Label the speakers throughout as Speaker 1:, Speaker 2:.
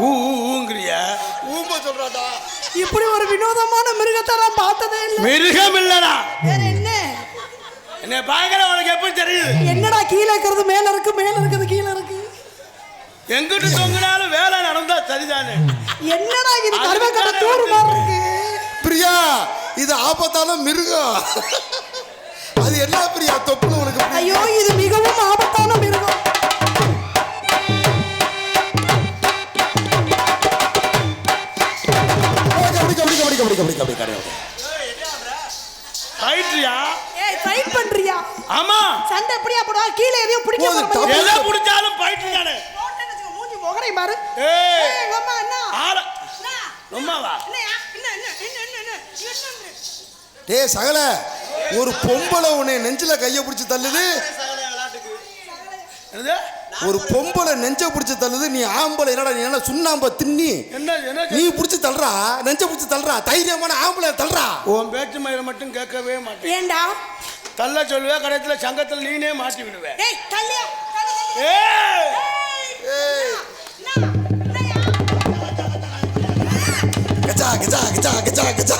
Speaker 1: ஊ, ஊங்கிறிய
Speaker 2: ஊம்ப சொல்றாடா
Speaker 3: இப்படி ஒரு வினோதமான மிருகத்தை நான் பார்த்ததே இல்லை.
Speaker 1: மிருகம் இல்லடா.
Speaker 3: வேற என்ன?
Speaker 1: என்னை பார்க்கற உனக்கு எப்படி தெரியுது.
Speaker 3: என்னடா கீழே இருக்கிறது மேல இருக்கு மேல இருக்கிறது கீழே இருக்கு?
Speaker 1: எங்கிட்டு தொங்கினாலும் வேலை நடந்தா சரிதானே?
Speaker 3: என்னடா இது கருவேக்கடை தூறு மாதிரி இருக்கு?
Speaker 2: பிரியா இது ஆபத்தான மிருகம். அது என்ன பிரியா தொப்புன்னு உனக்கு
Speaker 3: ஐயோ இது மிகவும் ஆபத்தான மிருகம்.
Speaker 2: கபடி கபடி
Speaker 1: ஃபைட்ரியா
Speaker 3: ஏய் ஃபைட் பண்றியா?
Speaker 1: ஆமா.
Speaker 3: சண்டை எப்படியா போடுவா? கீழே எதையோ பிடிக்க
Speaker 2: போது,
Speaker 3: போற மாதிரி.
Speaker 1: எதை பிடிச்சாலும் ஃபைட்ரி தானே.
Speaker 3: மூஞ்சி முகரை பாரு.
Speaker 1: ஏய்.
Speaker 3: அம்மா என்ன என்ன என்ன
Speaker 2: டேய் சகல. ஒரு பொம்பளை உன்னை நெஞ்சில கைய பிடிச்சு தள்ளுது.
Speaker 1: என்னது?
Speaker 2: ஒரு பொம்பளை நெஞ்ச பிடிச்சு தள்ளுது நீ ஆம்பளை என்னடா நீ என்ன சுண்ணாம்ப தின்னி?
Speaker 1: என்ன என்ன
Speaker 2: நீ பிடிச்சு தள்ளுறா? நெஞ்ச பிடிச்சு தள்ளுறா? தைரியமான ஆம்பளை தள்ளுறா?
Speaker 1: உன் பேச்சு மயில மட்டும் கேட்கவே மாட்டேன்.
Speaker 3: ஏண்டா?
Speaker 1: தள்ள சொல்லுவே கடைத்துல சங்கத்துல நீனே மாட்டி விடுவே.
Speaker 3: ஏய் தள்ளியா தள்ளு, தள்ளு.
Speaker 1: ஏய்!
Speaker 2: ஏய்
Speaker 3: என்ன? என்னய்யா?
Speaker 2: கச்சா கச்சா கச்சா கச்சா கச்சா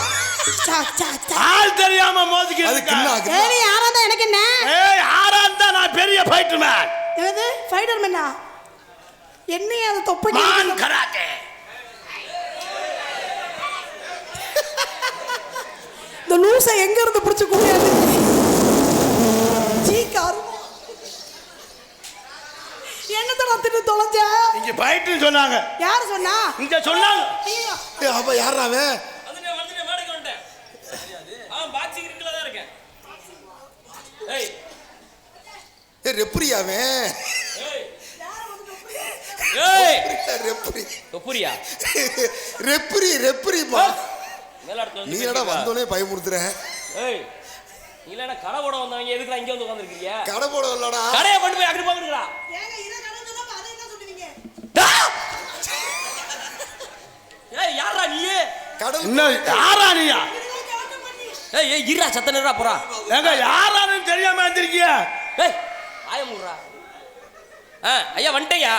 Speaker 3: சா, சா, சா.
Speaker 1: ஆள் தெரியாம மோதிக்கு
Speaker 2: அது கிண்ணா கிண்ணா.
Speaker 3: ஏய், நீ யாரா இருந்தா எனக்கு என்ன?
Speaker 1: ஃபைட்டர் மேன்
Speaker 3: என்னது மேனா என்னைய அதை தொப்பை
Speaker 1: மான் கராத்தே
Speaker 3: இந்த லூசை எங்க இருந்து பிடிச்சு கூடியாது சீ கருமம் என்னத்தை நான் தின்னு தொலைஞ்ச?
Speaker 1: இங்க ஃபைட்னு சொன்னாங்க.
Speaker 3: யார் சொன்னா?
Speaker 1: இங்க சொன்னாங்க.
Speaker 2: ஏய், அப்ப யாரா அவன்?
Speaker 4: வந்துட்டேன் வந்துட்டேன் மேடைக்கு வந்துட்டேன். ஆ தான் இருக்கேன். ஏய்
Speaker 2: ஏய் ரெப்ரியா அவன்?
Speaker 4: ஏய்! ஏய்
Speaker 2: ரெப்ரி
Speaker 4: தொப்புரியா?
Speaker 2: ரெப்ரி ரெப்ரிமா நீ என்னடா வந்தோடனே பயமுறுத்துற.
Speaker 4: ஏய்! நீ இல்லைன்னா கடை போட வந்தவங்க எதுக்கு இங்கே வந்து உட்காந்துருக்கீங்க
Speaker 2: கடை போட இல்லடா
Speaker 4: கடையை கொண்டு போய் அங்கிட்டு போகிறீங்களா
Speaker 3: ஏங்க இதை கடந்ததா அதை என்ன சொல்லுவீங்க?
Speaker 4: ஏய் யாரா நீ?
Speaker 2: கடல்
Speaker 1: யாரா நீயா
Speaker 4: ஏய் ஏய் இருடா சத்த நிறா போறா?
Speaker 1: எங்க யாரான்னு தெரியாம வந்திருக்கிய?
Speaker 4: ஏய் மூடுறா ஆ ஐயா வந்துட்டேயா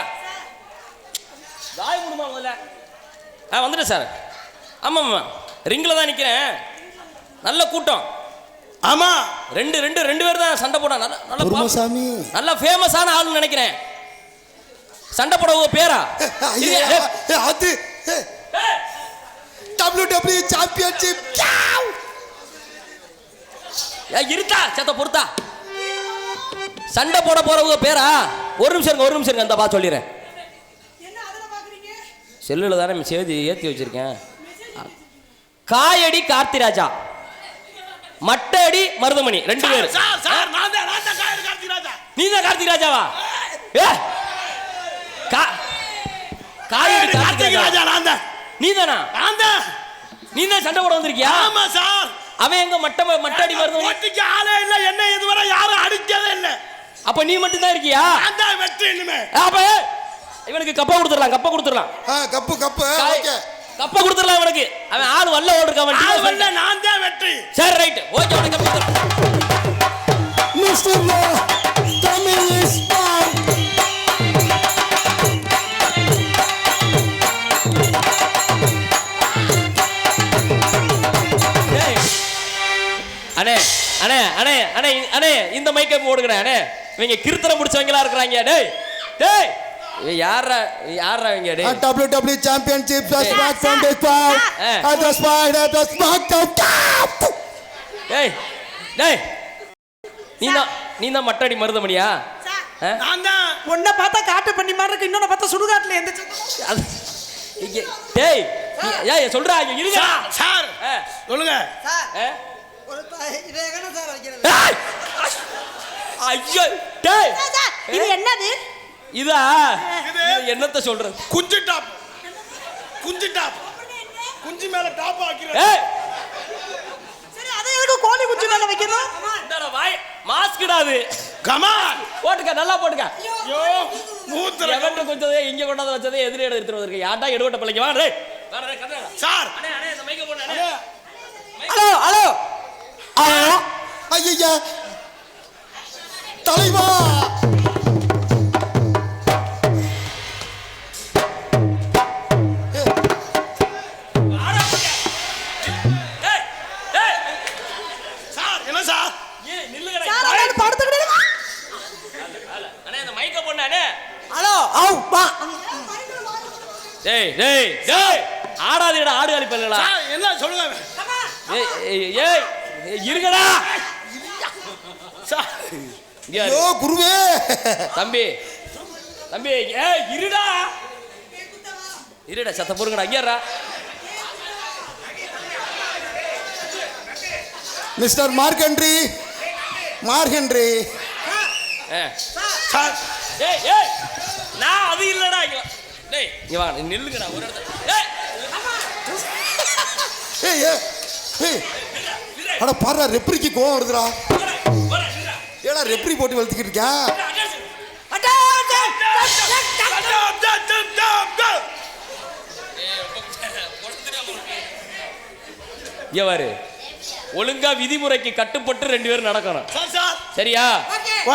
Speaker 4: தாய மூடுமா முதல்ல? ஆ வந்துட்டேன் சார். ஆமாம் ஆமாம் ரிங்கில் தான் நிற்கிறேன் நல்ல கூட்டம்.
Speaker 1: ஆமா.
Speaker 4: ரெண்டு ரெண்டு ரெண்டு பேர் தான் சண்டை போட நல்ல நல்ல
Speaker 2: குருமசாமி
Speaker 4: நல்ல ஃபேமஸான ஆளுன்னு நினைக்கிறேன். சண்டை போட உங்க பேரா?
Speaker 2: அது டபிள்யூ டபிள்யூ சாம்பியன்ஷிப்
Speaker 4: இருக்கா செத்த பொறுத்தா. சண்டை போட போறவங்க பேரா? ஒரு நிமிஷம் ஒரு நிமிஷம் அந்த பா சொல்லிடுறேன் செல்லுல தானே சேதி ஏற்றி வச்சிருக்கேன். காயடி கார்த்திராஜா. மட்டடி மருதமணி ரெண்டு பேர். நீ தான் கார்த்திக் ராஜாவா ஏ? கா காயடி
Speaker 1: கார்த்திக்
Speaker 4: ராஜா
Speaker 1: நான் தான்.
Speaker 4: நீ தானா?
Speaker 1: நான் தான்.
Speaker 4: நீ தான் சண்டை போட வந்திருக்கியா?
Speaker 1: ஆமா சார்.
Speaker 4: அவன் எங்க மட்ட மட்டடி மருதமணி?
Speaker 1: போட்டிக்கு ஆளே இல்ல என்ன இதுவரை யாரும் அடிச்சதே இல்ல.
Speaker 4: அப்ப நீ மட்டும் தான் இருக்கியா?
Speaker 1: நான் தான் வெற்றி இனிமே.
Speaker 4: அப்ப இவனுக்கு கப்ப கொடுத்துடலாம் கப்ப கொடுத்துடலாம்.
Speaker 2: ஆ கப்பு கப்பு ஓகே.
Speaker 4: கப்ப கொடுத்துடலாம் இவனுக்கு. அவன் ஆள் வல்ல ஓடுறான் அவன் friend.
Speaker 1: நான் தான் வெற்றி.
Speaker 4: சரி ரைட் ஓகே உனக்கு கப்ப
Speaker 2: மிஸ்டர் லோ தமிழ் இஸ்.
Speaker 4: அண்ணே அண்ணே அண்ணே அண்ணே அண்ணே இந்த மைக்கை போடுகிறேன் அண்ணே. இவங்க கிருத்தனை பிடிச்சவங்களா இருக்கிறாங்க. டேய் டேய். யாரா யாரா இவங்க டேய்?
Speaker 2: W W championship smack from the spot. At the spot at the smack
Speaker 4: டேய் டேய். நீ தான் நீ தான் மட்டடி மருதமணியா?
Speaker 1: நான் தான்
Speaker 3: பார்த்தா காட்டு பண்ணி மாதிரி இருக்கு இன்னொன்னு பார்த்தா சுடுகாட்டுல எந்த சத்தமும்
Speaker 4: அது இங்க டேய் ஏய் சொல்றா இங்க இருங்க.
Speaker 1: சார் சொல்லுங்க.
Speaker 3: சார்? ஒரு சார்!
Speaker 4: ஐயோ டேய்.
Speaker 3: இது என்னது?
Speaker 4: இதா? என்னத்த சொல்றது?
Speaker 1: குஞ்சு டாப். குஞ்சு டாப். குஞ்சு மேல டாப் ஆக்கிறேன்
Speaker 4: ஏய்.
Speaker 3: சரி அதை எதுக்கு கோழி குஞ்சு மேல வைக்கணும்?
Speaker 4: இந்தாடா, வா மாய் மாஸ்க்டா அது.
Speaker 1: கமான்
Speaker 4: போட்டுக்க நல்லா போட்டுக்க.
Speaker 1: ஐயோ. மூத்திர
Speaker 4: எவன்ட்டு கொஞ்சதே இங்க கொண்டாந்து வச்சதே எதிரி எடுத்துட்டு வந்திருக்க. யாட்டா எடுவட்ட பிள்ளைங்க? வா டேய்.
Speaker 1: சார்.
Speaker 4: அண்ணே அண்ணே இந்த மைக்க போடு அண்ணே
Speaker 3: ஹலோ ஹலோ.
Speaker 2: ஐயா தலைவா! ஐயோ குருவே.
Speaker 4: தம்பி தம்பி ஏய் இருடா. இருடா சத்த பொறுங்கடா ஐயாரா
Speaker 2: மிஸ்டர்
Speaker 4: ஏய் ஏய் நான் அது இல்லடா இங்க. வா. டேய் இங்க வா நீ நில்லுங்கடா ஒரு இடத்துல. ஏய்.
Speaker 2: ஏய் ஏய், ஏய். அட பாரு ரெப்ரிக்கு கோவம் வருதுடா. ரெப்ரி போட்டு வளர்த்துக்கிட்டு
Speaker 1: டம்.
Speaker 4: இங்க பாரு. ஒழுங்கா விதிமுறைக்கு கட்டுப்பட்டு ரெண்டு பேரும் நடக்கணும்.
Speaker 1: Sir sir.
Speaker 4: சரியா?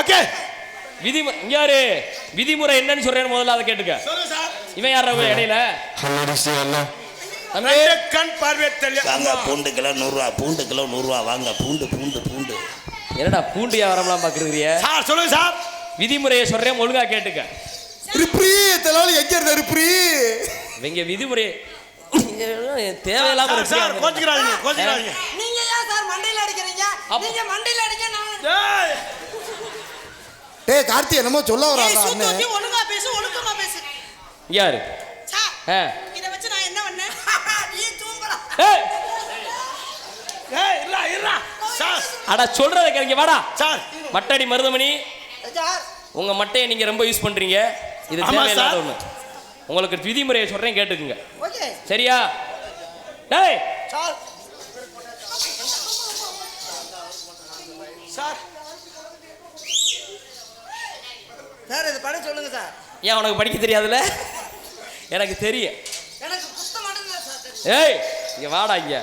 Speaker 1: ஓகே.
Speaker 4: விதிமுறை இங்க யாரு விதிமுறை என்னன்னு சொல்றேன்னு முதல்ல அதை கேட்டுக்க. இவன் யாரா இடையில.
Speaker 1: கண் பார்வை
Speaker 5: பூண்டு கிலோ நூறுரூவா பூண்டு கிலோ நூறுரூவா வாங்க பூண்டு பூண்டு பூண்டு.
Speaker 4: என்னடா பூண்டு வியாபாரம்லாம் பாக்குறீங்க
Speaker 1: சார் சொல்லுங்க சார்.
Speaker 4: விதிமுறையை சொல்றேன் ஒழுங்கா கேட்டுக்க.
Speaker 2: ரிப்ரி இதனால எங்க இருந்த ரிப்ரி?
Speaker 4: இவங்க விதிமுறை தேவையில்லாம
Speaker 1: சார். கோச்சிக்கிறாதீங்க கோச்சிக்கிறாதீங்க.
Speaker 3: நீங்க ஏன் சார் மண்டையில அடிக்கிறீங்க?
Speaker 4: அப்ப-
Speaker 3: நீங்க மண்டையில அடிங்க நான்
Speaker 1: டேய்
Speaker 2: டேய் கார்த்தி என்னமோ சொல்ல
Speaker 3: சுத்தி
Speaker 2: அண்ணே?
Speaker 3: ஒழுங்கா பேசு ஒழுக்கமா பேசு.
Speaker 4: யாரு?
Speaker 3: சார். இத வச்சு நான் என்ன பண்ணேன்? நீ தூங்குறா
Speaker 4: ஏய்,
Speaker 1: ஏய் இல்ல இல்ல. சார்.
Speaker 4: அட சொல்றத கேளுங்க வாடா.
Speaker 1: சார்.
Speaker 4: மட்டடி மருதமணி
Speaker 3: சார்.
Speaker 4: உங்க மட்டையை நீங்க ரொம்ப யூஸ் பண்றீங்க. இது தேவையில்லாத. ஒண்ணு. உங்களுக்கு விதிமுறையை சொல்றேன் கேட்டுக்குங்க.
Speaker 3: ஓகே.
Speaker 4: சரியா? டேய்.
Speaker 3: சார்.
Speaker 1: சார்.
Speaker 3: சார் இது படம் சொல்லுங்க சார்.
Speaker 4: ஏன் உனக்கு படிக்க தெரியாதுல்ல? எனக்கு தெரியும்.
Speaker 3: எனக்கு.
Speaker 4: ஏய் இங்க வாடா இங்க.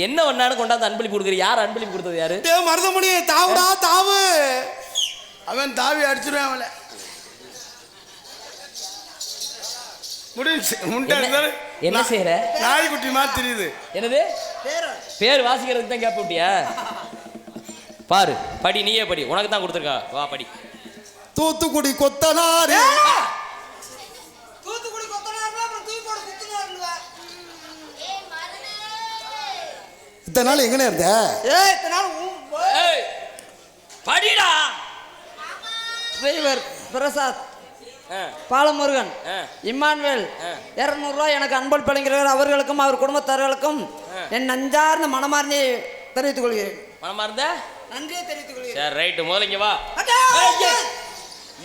Speaker 4: என்ன ஒன்னானு கொண்டாந்து அன்பளிப்பு கொடுக்குற? யார் அன்பளிப்பு கொடுத்தது யாரு?
Speaker 2: டேய் மருதமணி தாவுடா தாவு.
Speaker 1: அவன் தாவி அடிச்சிருவான் அவளை முடிஞ்சு முண்டை
Speaker 4: என்ன- செய்யற?
Speaker 1: நாய்க்குட்டி மாதிரி தெரியுது.
Speaker 4: என்னது?
Speaker 3: பேரு.
Speaker 4: பேர் வாசிக்கிறதுக்கு தான் கேப் விட்டியா பாரு படி நீயே படி. உனக்கு தான் கொடுத்துருக்கா. வா படி.
Speaker 2: தூத்துக்குடி கொத்தனாரு
Speaker 3: தூத்துக்குடி கொத்தனார்ல அப்புறம் தூக்கோட குத்துனார்ல
Speaker 2: இத்தனை நாள் எங்கனே இருந்த
Speaker 3: ஏய் இத்தனை நாள்
Speaker 4: ஏய் படிடா
Speaker 3: டிரைவர் பிரசாத் பாலமுருகன். இம்மானுவேல். இரநூறுவா எனக்கு அன்பள் பழங்கிறவர் அவர்களுக்கும் அவர் குடும்பத்தார்களுக்கும். என் நஞ்சார்ந்த மனமார்ந்தே தெரிவித்துக் கொள்கிறேன்
Speaker 4: மனமா இருந்த
Speaker 3: நன்றியை தெரிவித்துக் கொள்கிறேன்
Speaker 4: சரி ரைட்டு முதல்ல இங்க வா.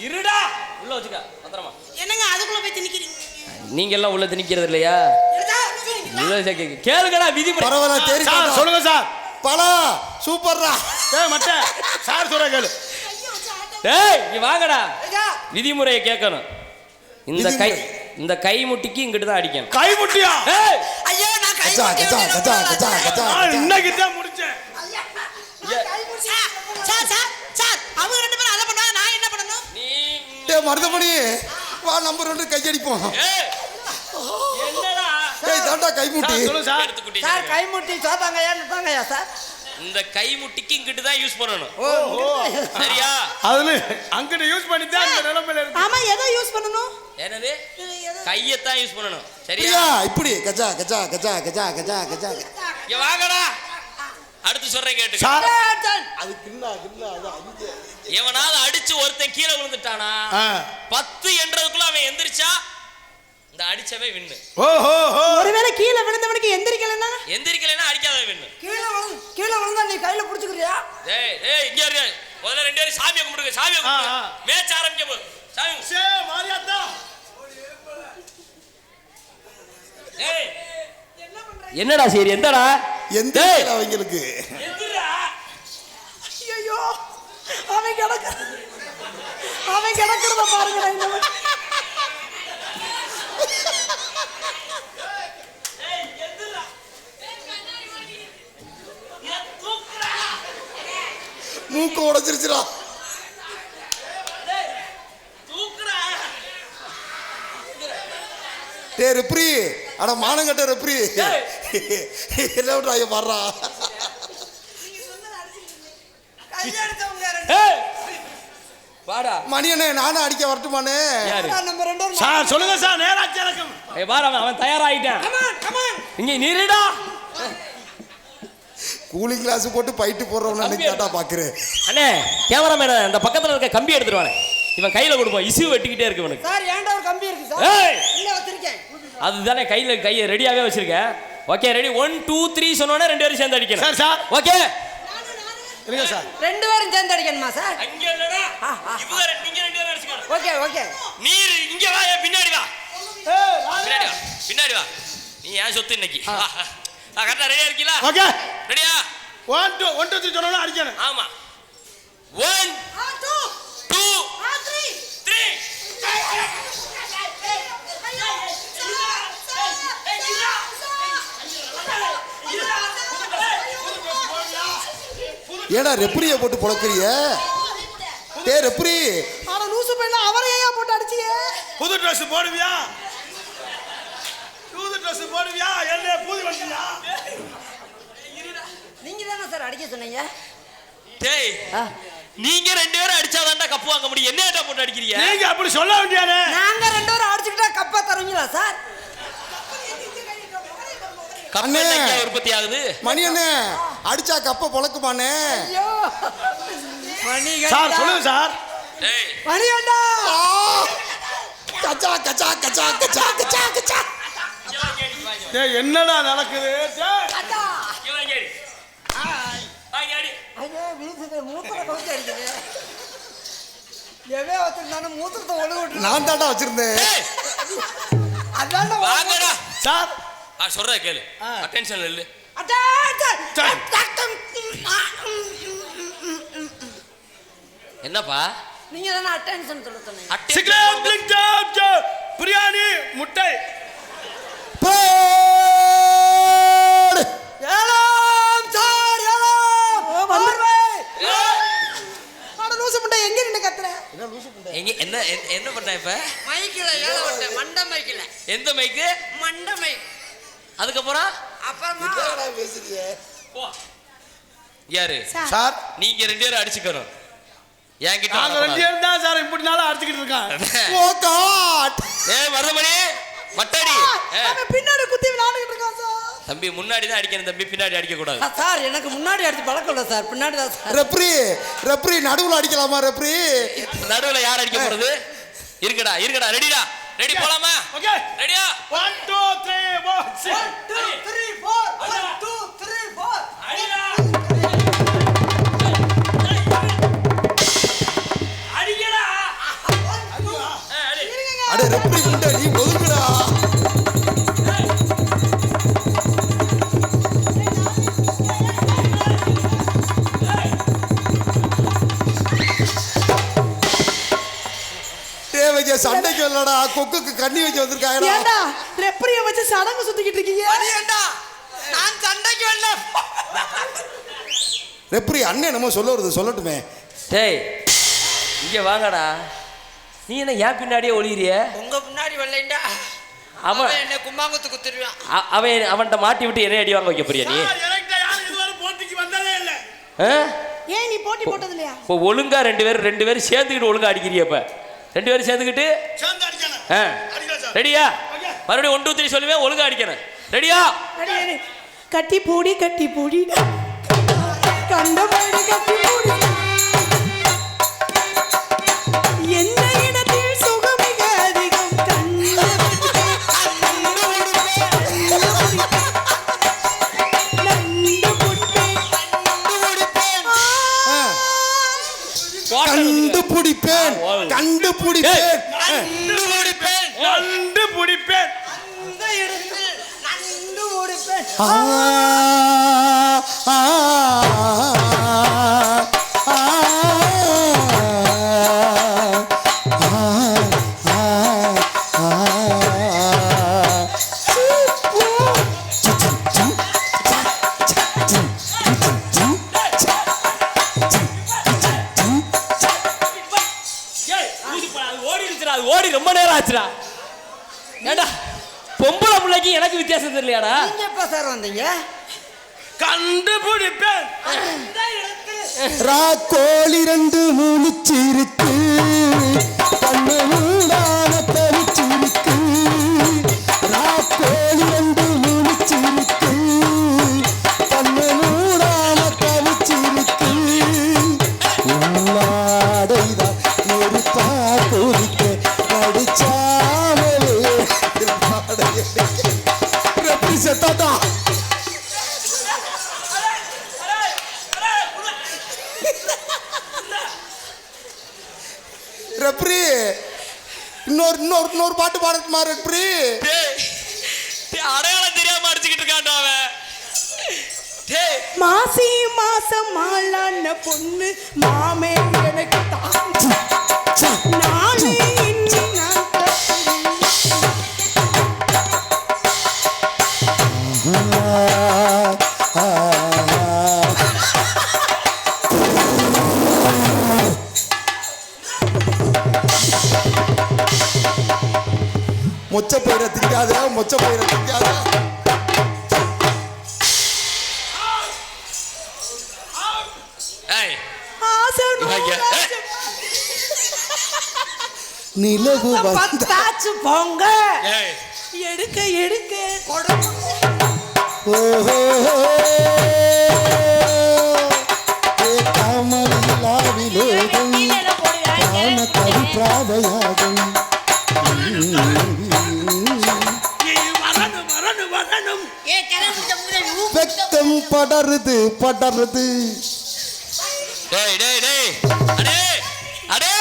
Speaker 4: இருடா உள்ள வச்சுக்க பத்திரமா
Speaker 3: என்னங்க அதுக்குள்ள போய் திணிக்கிறீங்க
Speaker 4: நீங்க எல்லாம் உள்ள திணிக்கிறது இல்லையா. கேளுங்கடா விதிமுறை
Speaker 2: பரவாயில்ல
Speaker 1: சார்
Speaker 2: தெரியும்
Speaker 1: சொல்லுங்க சார்.
Speaker 2: பலா சூப்பர்ரா.
Speaker 1: ஏய் மட்டை சார் சொல்ற கேளு.
Speaker 4: டேய் இங்க வாங்கடா. விதிமுறையை கேட்கணும். இந்த கை. இந்த கை முட்டிக்கு இங்கிட்டு தான் அடிக்கணும்.
Speaker 1: கை முட்டியா
Speaker 4: ஏய்!
Speaker 3: ஐயோ நான் கை
Speaker 2: கச்சா கச்சா கச்சா கச்சா. கச்சா
Speaker 1: நான் இன்னைக்கு தான் முடிச்சேன்.
Speaker 3: கை சார், சார், சார், அவங்க ரெண்டு பேரும் அதை பண்ணுவாங்க, நான் என்ன பண்ணணும்?
Speaker 4: நீ
Speaker 2: டேய் மருதமணி வா நம்பர் ஒன்று கையடிப்போம்.
Speaker 4: ஏய் என்னடா
Speaker 2: ஏய்! தாண்டா கைமுட்டி.
Speaker 1: சார் சொல்லுங்க சார்.
Speaker 4: எடுத்துக்குட்டி
Speaker 3: சார், கை முட்டி சோத்தாங்கய்யா, நிறுத்தாங்கய்யா, சார்.
Speaker 4: இந்த கை முட்டிக்கு இங்கிட்டு தான் யூஸ் பண்ணணும்.
Speaker 3: ஓ.
Speaker 4: சரியா?
Speaker 1: அதுல அங்கிட்ட யூஸ் பண்ணி தான் இந்த நிலைமையில இருக்கு.
Speaker 3: ஆமா எதை யூஸ் பண்ணணும்?
Speaker 4: என்னது? கையத்தான் யூஸ் பண்ணணும். சரியா?
Speaker 2: இப்படி. கச்சா கச்சா கச்சா கச்சா கச்சா கச்சா
Speaker 4: இங்க வாங்கடா. அடுத்து சொல்றேன் கேட்டு
Speaker 1: சார்.
Speaker 2: அது கிண்ணா கிண்ணா அது அஞ்சு.
Speaker 4: எவனாவது அடிச்சு ஒருத்தன் கீழே விழுந்துட்டானா?
Speaker 1: ஆ.
Speaker 4: பத்து என்றதுக்குள்ள அவன் எந்திரிச்சா இந்த அடிச்சவே வின்னு
Speaker 1: ஓ ஹோ ஹோ
Speaker 3: ஒருவேளை கீழே விழுந்தவனுக்கு எந்திரிக்கலன்னா?
Speaker 4: எந்திரிக்கலைன்னா அடிக்காதவன் வின்னு
Speaker 3: கீழே விழுந்து கீழே விழுந்தா நீ கையில புடிச்சுக்கிறியா?
Speaker 4: ஏய் ஏய் இங்க இருங்க முதல்ல ரெண்டு பேரும் சாமியை கும்பிடுங்க சாமியை கும்பிடுங்க. மேட்ச் ஆரம்பிக்க போகுது சாமி.
Speaker 1: சே மாரியாத்தா.
Speaker 4: ஏய் என்னடா சரி எந்தடா?
Speaker 2: எந்த
Speaker 4: டேய்.
Speaker 2: அவங்களுக்கு.
Speaker 4: எந்திரா
Speaker 3: கிடக்கு அவன் கிடக்கிறத பாருங்க இந்த மாதிரி.
Speaker 2: மூக்கு உடைச்சிருச்சுடா டே ரெப்ரி அட மானங்கட்ட ரெப்ரி என்ன விட்றாங்க பாடுறா
Speaker 4: ஏய்! வாடா.
Speaker 2: மணி அண்ணே நானும் அடிக்க வரட்டுமானே
Speaker 3: நம்ம ரெண்டு
Speaker 1: சார் சொல்லுங்க சார் நேராட்சி இறக்கம்
Speaker 4: ஏய் அவன் அவன் தயாராயிட்டான். இங்க நீரிடா
Speaker 2: கூலிங் கிளாஸ் போட்டு பைட்டு போடுறவன அன்னைக்கு கேட்டா பாக்குறேன்.
Speaker 4: அண்ணே கேமராமேன் அந்த பக்கத்துல இருக்க கம்பி எடுத்துருவானே இவன் கையில கொடுப்பான் இசு வெட்டிக்கிட்டே இருக்கு இவனுக்கு.
Speaker 3: சார் ஏன்டா ஒரு கம்பி இருக்கு சார்?
Speaker 4: ஏய்!
Speaker 3: இல்ல வச்சிருக்கேன்.
Speaker 4: அதுதானே கையில கையை ரெடியாவே வச்சிருக்கேன். Okay ready one two three சொன்னோன்னே ரெண்டு பேரும் சேர்ந்து அடிக்கணும்.
Speaker 1: Sir, sir.
Speaker 4: ஓகே
Speaker 1: இருங்க சார்.
Speaker 3: ரெண்டு பேரும் சேர்ந்து அடிக்கணுமா சார்?
Speaker 4: அங்க இல்லடா. இவங்க நீங்க ரெண்டு பேரும் அடிச்சுக்கணும்
Speaker 3: ஓகே ஓகே
Speaker 4: நீ இங்க வா பின்னாடி வா. பின்னாடி வா பின்னாடி வா. நீ ஏன் சொத்து இன்னைக்கு? கரெக்டா ரெடியா இருக்கீங்களா?
Speaker 1: Okay one two one two three சொன்னோம்னா அடிக்கணும்
Speaker 4: ஆமா ஒன் டூ த்ரீ
Speaker 2: ஏடா ரெப்ரியை போட்டு பொழக்கிறிய டே ரெப்ரி
Speaker 3: ஆனா லூசு பையனா அவரை ஏன் போட்டு அடிச்சியே
Speaker 1: புது ட்ரெஸ் போடுவியா புது ட்ரெஸ் போடுவியா என்ன புது வண்டியா
Speaker 3: தானே சார் அடிக்க சொன்னீங்க?
Speaker 4: டேய் நீங்க ரெண்டு பேரும் அடிச்சாதான்டா கப்பு வாங்க முடியும். என்ன போட்டு அடிக்கிறீங்க?
Speaker 1: நீங்க அப்படி சொல்ல வேண்டியானே
Speaker 3: நாங்க ரெண்டு பேரும் அடிச்சுக்கிட்டா கப்பா தருவீங்களா சார்?
Speaker 2: அண்ணே.
Speaker 4: உற்பத்தி ஆகுது?
Speaker 2: மணி அண்ணே அடிச்சா கப்ப பொழக்குமானே
Speaker 3: ஐயோ. மணி
Speaker 1: சார் சொல்லுங்க சார்.
Speaker 4: டேய்.
Speaker 3: மணிகண்டா
Speaker 2: ஆ! கச்சா கச்சா கச்சா கச்சா கச்சா கச்சா.
Speaker 1: என்னடா நடக்குது
Speaker 4: இங்க வாங்க அடி. வாங்க அடி.
Speaker 3: ஐயோ வீசுது மூத்திர கவுச்சு அடிக்குது எவே வச்சிருந்தானு மூத்திரத்தை ஒழுங்கு விட்டு
Speaker 2: நான் தாண்டா வச்சிருந்தேன்.
Speaker 3: அதான்டா
Speaker 4: வாங்கடா
Speaker 1: சார்.
Speaker 4: ஆ சொல்றத கேளு. அட்டென்ஷன் இல்ல என்னப்பா?
Speaker 3: நீங்க தானே அட்டென்ஷன் சொல்ல சொன்னீங்க
Speaker 1: பிரியாணி முட்டை.
Speaker 2: போடு!
Speaker 4: மைக்கு
Speaker 3: மண்ட மைக்
Speaker 4: அதுக்கப்புறம்?
Speaker 3: அப்புறமா?
Speaker 4: போ. யாரு?
Speaker 1: சார்.
Speaker 4: நீங்க ரெண்டு பேரும் அடிச்சுக்கணும். என்கிட்ட
Speaker 1: நாங்க ரெண்டு. பேரும் தான் சார் இப்படி நாளும் அடிச்சுக்கிட்டு இருக்கான்
Speaker 2: ஓ காட்.
Speaker 4: ஏய் மருதமணி மட்டாடி. ஏ,
Speaker 3: பின்னாடி குத்தி விளையாண்டுட்டு இருக்கான் சார்.
Speaker 4: தம்பி முன்னாடி தான் அடிக்கணும் தம்பி பின்னாடி அடிக்க கூடாது
Speaker 3: சார் எனக்கு முன்னாடி அடிச்சு பழக்கம் இல்லை சார். பின்னாடி தான் சார்.
Speaker 2: ரெப்ரி ரெப்ரி நடுவுல அடிக்கலாமா ரெப்ரி
Speaker 4: நடுவுல யார் அடிக்க போறது? இருக்கடா இருக்கடா ரெடிடா ரெடி போலாமா?
Speaker 1: ஓகே
Speaker 4: ரெடியா
Speaker 2: 1 2 3 4 கொக்குக்கு கண்ணி வச்சு வந்திருக்காங்கடா.
Speaker 3: ஏண்டா? ரெப்பரிய வச்சு சடங்கு சுத்திக்கிட்டு இருக்கீங்க?
Speaker 6: நான் சண்டைக்கு வரல.
Speaker 2: ரெப்ரி அண்ணன் என்னமோ சொல்ல வருது சொல்லட்டுமே.
Speaker 4: டேய் இங்க வாங்கடா. நீ என்ன ஏன் பின்னாடியே ஒளியிறிய?
Speaker 6: உங்க முன்னாடி வரலைண்டா.
Speaker 4: அவன்
Speaker 6: என்ன கும்மாங்குத்து குத்துருவான்
Speaker 4: அ- அவன் அவன்கிட்ட மாட்டி விட்டு என்ன அடி வாங்க வைக்க போறியா நீ?
Speaker 3: ஏன் நீ போட்டி போட்டது இல்லையா
Speaker 4: இப்போ ஒழுங்கா ரெண்டு பேரும் ரெண்டு பேரும் சேர்ந்துக்கிட்டு ஒழுங்கா அடிக்கிறிய இப்ப. ரெண்டு பேரும் சேர்ந்துக்கிட்டு ரெடியா. மறுபடியும் ஒன் டூ த்ரீ சொல்லுவேன் ஒழுங்கா அடிக்கணும். ரெடியா.
Speaker 3: கட்டி பூடி கட்டி பூடி. கண்டபடி கட்டி பூடி. எந்த இடத்தில் சுகம் மிக அதிகம்? கண்டு
Speaker 2: ஆ. கண்டுபிடிப்பேன். கண்டுபிடிப்பேன்.
Speaker 1: நண்டு பிடிப்பேன்.
Speaker 3: அந்த இடத்தில் நண்டு ஓடுப்பேன் பத்தாச்சு போங்க. எடுக்க எடுக்க.
Speaker 2: ஓஹோ காமலாவிலோகம் காம கவிப்ராதயாகம்
Speaker 1: வரணும் வரணும் வரணும்.
Speaker 2: வெக்கம் படருது படருது.
Speaker 4: டேய் டேய் டேய். அடே அடே.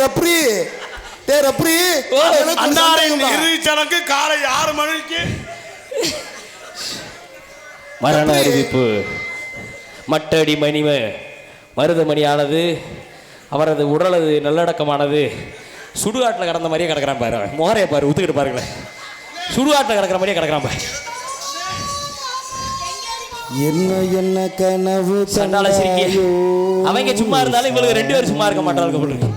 Speaker 2: ரப்ரி டே
Speaker 1: சடங்கு காலை ஆறு மணிக்கு.
Speaker 4: மரண அறிவிப்பு. மட்டடி மணிம மருதமணியானது அவரது உடலது நல்லடக்கமானது சுடுகாட்டில் கிடந்த மாதிரியே கிடக்குறான் பாரு மோரைய பாரு ஊத்துக்கிட்டு பாருங்களேன். சுடுகாட்டில் கிடக்குற மாதிரியே கிடக்குறான் பாரு.
Speaker 2: என்ன என்ன கனவு
Speaker 4: சண்டால சிரிக்கி.
Speaker 2: கண்டாயோ?
Speaker 4: அவங்க சும்மா இருந்தாலும் இவங்களுக்கு ரெண்டு பேரும் சும்மா இருக்க மாட்டாங்க இருக்கு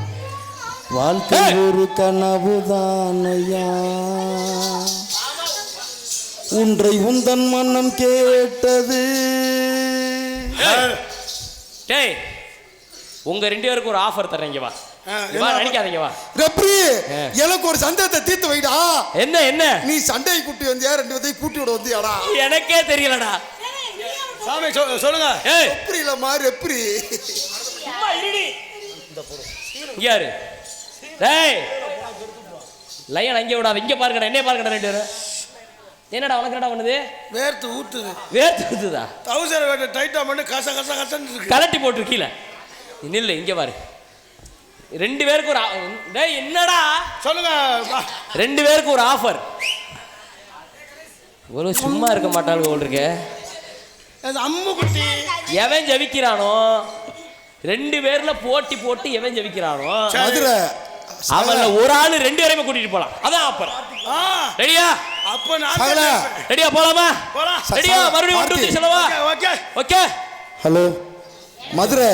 Speaker 2: வாழ்க்கை. ஒரு கனவுதானையா ஒன்றை உந்தன் மனம் கேட்டது.
Speaker 4: டேய்! உங்க ரெண்டு பேருக்கு ஒரு ஆஃபர் தரேன் இங்க வா நினைக்காதீங்க வா.
Speaker 2: ரெப்ரி. எனக்கு ஒரு சந்தேகத்தை தீர்த்து வைடா.
Speaker 4: என்ன என்ன?
Speaker 2: நீ சண்டையை கூட்டி வந்தியா ரெண்டு பேர்த்தையும் கூட்டி விட வந்தியாடா?
Speaker 4: எனக்கே தெரியலடா.
Speaker 1: சாமி சொல்லுங்க.
Speaker 4: ஏய்.
Speaker 2: ரெப்ரி இல்லம்மா ரெப்ரி.
Speaker 4: இங்க யாரு டேய். லையன் அங்கே விடாத இங்க பாருங்கடா என்ன பாருங்கடா ரெண்டு பேரும். என்னடா உனக்கு என்னடா பண்ணுது?
Speaker 1: வேர்த்து ஊத்துது.
Speaker 4: வேர்த்து ஊத்துதா?
Speaker 1: தௌசண்ட் டைட்டா பண்ணி கச கச கசன்னு இருக்கு
Speaker 4: கலட்டி போட்டு கீழே. நில்லு இங்க பாரு. ரெண்டு பேருக்கு ஒரு ஆ- டேய் என்னடா?
Speaker 1: சொல்லுங்க.
Speaker 4: ரெண்டு பேருக்கு ஒரு ஆஃபர் இவ்வளவு சும்மா இருக்க மாட்டாள் போல் இருக்கே.
Speaker 1: அது அம்மு குட்டி.
Speaker 4: எவன் ஜெபிக்கிறானோ ரெண்டு பேர்ல போட்டி போட்டு எவன் ஜெபிக்கிறானோ அவன்ல ஒரு ஆளு ரெண்டு பேரையுமே கூட்டிட்டு போலாம். அதான் ஆஃபர்
Speaker 1: ஆ.
Speaker 4: ரெடியா
Speaker 1: அப்ப நான்.
Speaker 4: ரெடியா போலாமா? ரெடியா மறுபடியும்
Speaker 1: okay. Okay.
Speaker 2: Hello. Madurai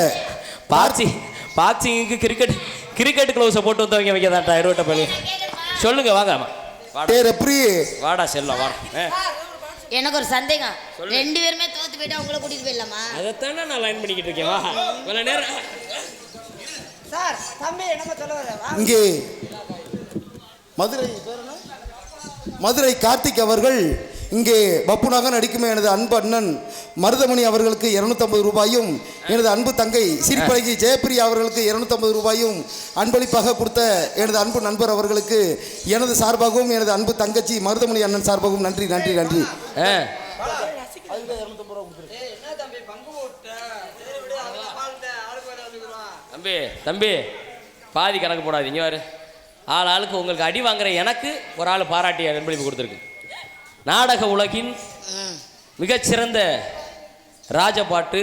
Speaker 4: boxing பாக்ஸிங்க்கு cricket cricket க்ளவுஸை போட்டு வந்தவங்க வைக்க தான் இருவட்ட பள்ளி சொல்லுங்க வாங்க. வாடா. செல்லம் வாடா ஆ.
Speaker 7: எனக்கு ஒரு சந்தேகம். ரெண்டு பேருமே தோத்து போயிட்டு அவங்கள கூட்டிட்டு போயிடலாமா?
Speaker 4: அதைத்தானே நான் லைன் பண்ணிக்கிட்டு இருக்கேன். வா. இவ்வளோ நேரம்.
Speaker 6: சார் தம்பி என்னமோ சொல்ல
Speaker 2: இங்கே மதுரை? மதுரை கார்த்திக் அவர்கள் இங்கே பப்புனாக நடிக்கும் எனது அன்பு அண்ணன் மருதமணி அவர்களுக்கு இருநூத்தம்பது ரூபாயும் எனது அன்பு தங்கை சிரிப்பழகி ஜெயப்பிரியா அவர்களுக்கு இருநூத்தம்பது ரூபாயும் அன்பளிப்பாக கொடுத்த எனது அன்பு நண்பர் அவர்களுக்கு எனது சார்பாகவும் எனது அன்பு தங்கச்சி மருதமணி அண்ணன் சார்பாகவும் நன்றி நன்றி நன்றி.
Speaker 6: தம்பி
Speaker 4: தம்பி பாதி கணக்கு போடாதீங்க பாரு. ஆள் ஆளுக்கு உங்களுக்கு அடி வாங்குற எனக்கு ஒரு ஆள் பாராட்டி அன்பளிப்பு கொடுத்துருக்கு. நாடக உலகின் மிகச்சிறந்த ராஜபாட்டு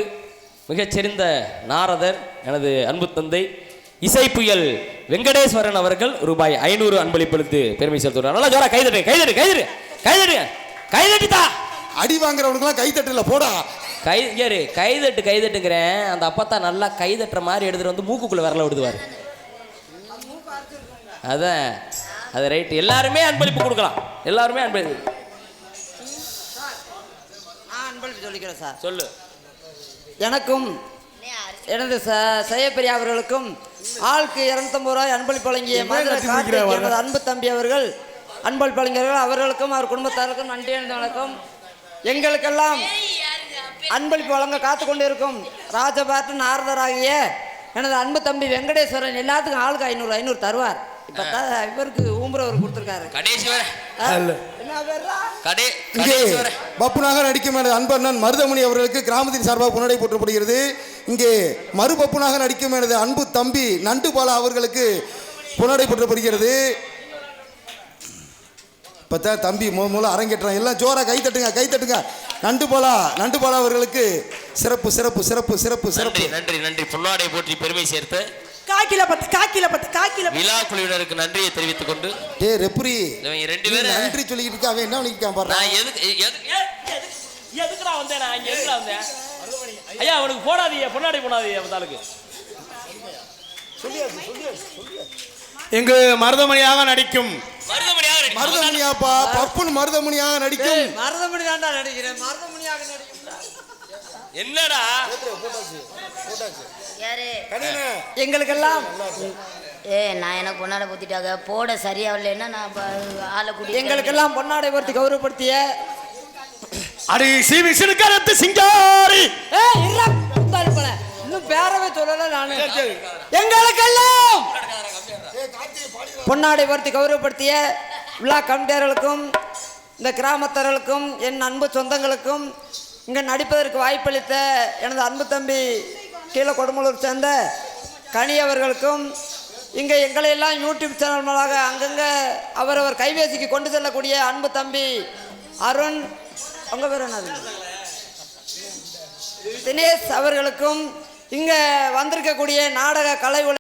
Speaker 4: மிகச்சிறந்த நாரதர் எனது அன்பு தந்தை இசை புயல் வெங்கடேஸ்வரன் அவர்கள் ரூபாய் ஐநூறு அன்பளிப்பளித்து பெருமை செலுத்துகிறார். நல்லா ஜோரா கைதட்டு கைதட்டு கைதட்டு கைதட்டு கைதட்டித்தா
Speaker 2: அடி வாங்குறவனுக்குலாம் கை தட்டல போடா.
Speaker 4: கை ஏறு கைதட்டு கைதட்டுங்கிறேன் அந்த அப்பத்தா நல்லா கைதட்டுற மாதிரி எடுத்துட்டு வந்து மூக்குக்குள்ள விரல விடுவார் அதான் அது ரைட் எல்லாருமே அன்பளிப்பு கொடுக்கலாம். எல்லாருமே அன்பளிப்பு
Speaker 6: நான் அன்பளிப்பு சொல்லிக்கிறேன் சார்.
Speaker 4: சொல்லு.
Speaker 6: எனக்கும் எனது ச செய்யப்பெரிய அவர்களுக்கும் ஆளுக்கு இரநூத்தம்பது ரூபாய் அன்பளிப்பு வழங்கிய எனது அன்பு தம்பி அவர்கள் அன்பளிப்பு வழங்கியவர்கள் அவர்களுக்கும் அவர் குடும்பத்தாருக்கும் நன்றி வணக்கம். எங்களுக்கெல்லாம் அன்பளிப்பு வழங்க காத்து கொண்டிருக்கும் ராஜபாட்டு நாரதராகிய எனது அன்பு தம்பி வெங்கடேஸ்வரன் எல்லாத்துக்கும் ஆளுக்கு ஐநூறு ஐநூறு தருவார். இப்போ இவருக்கு ஊம்புறவர் கொடுத்துருக்காரு.
Speaker 4: கடைசி கடை
Speaker 2: இங்கே பப்புனாக நடிக்கும் எனது அன்பண்ணன் மருதமணி அவர்களுக்கு கிராமத்தின் சார்பாக புனடை போற்றப்படுகிறது. இங்கே மறுபப்புனாக நடிக்கும் எனது அன்பு தம்பி நண்டுபாலா அவர்களுக்கு புனடை போற்றப்படுகிறது. பார்த்தா தம்பி மூ மூலம் அரங்கேற்றான் எல்லாம் ஜோரா கை தட்டுங்க கை தட்டுங்க. நண்டுபாலா நண்டுபாலா அவர்களுக்கு சிறப்பு சிறப்பு சிறப்பு சிறப்பு சிறப்பு.
Speaker 4: நன்றி நன்றி நன்றி. பொன்னாடை போற்றி பெருமை சேர்த்து
Speaker 3: காக்கில பத்து காக்கில பத்து காக்கில.
Speaker 4: விழா குழுவினருக்கு நன்றியை தெரிவித்துக் கொண்டு
Speaker 2: டே ரெப்ரி
Speaker 4: இவங்க ரெண்டு பேரும்
Speaker 2: நன்றி சொல்லிக்கிட்டு இருக்க அவன் என்ன பண்ணிக்கான் பாரு.
Speaker 4: நான் எதுக்கு எதுக்குடா வந்தேன் நான்? இங்க எதுக்குடா வந்தேன்? ஐயா அவனுக்கு போடாதீங்க பொன்னாடி போடாதீங்க
Speaker 1: இங்கு மருதமணியாக நடிக்கும்.
Speaker 2: மருதமணியாப்பா பப்புன் மருதமணியாக நடிக்கும்.
Speaker 6: மருதமணி தான்டா நடிக்கிறேன். மருதமணியாக நடிக்கிறேன்
Speaker 4: என்னடா?
Speaker 7: யாரு?
Speaker 6: எங்களுக்கெல்லாம்?
Speaker 7: ஏ நான் எனக்கு பொண்ணாட ஊத்திட்டாங்க போட சரியா இல்லைன்னா நான் ஆளை கூட்டி
Speaker 6: எங்களுக்கெல்லாம் பொன்னாடை பொருத்தி கௌரவப்படுத்திய
Speaker 1: அடி சிவி சிறுகரத்து சிங்காரி.
Speaker 6: உட்காரு போல. இன்னும் பேரவே சொல்லல நானு. எங்களுக்கெல்லாம் பொன்னாடை பொருத்தி கௌரவப்படுத்திய விழா கமிட்டியர்களுக்கும் இந்த கிராமத்தர்களுக்கும் என் அன்பு சொந்தங்களுக்கும் இங்கே நடிப்பதற்கு வாய்ப்பளித்த எனது அன்பு தம்பி கீழே கொடுமலூர் சேர்ந்த கனி அவர்களுக்கும் இங்கே எங்களை எல்லாம் யூடியூப் சேனல் மூலமாக அங்கங்கே அவரவர் கைபேசிக்கு கொண்டு செல்லக்கூடிய அன்பு தம்பி அருண் அவங்க பேர் என்ன தினேஷ் அவர்களுக்கும் இங்கே வந்திருக்கக்கூடிய நாடக கலை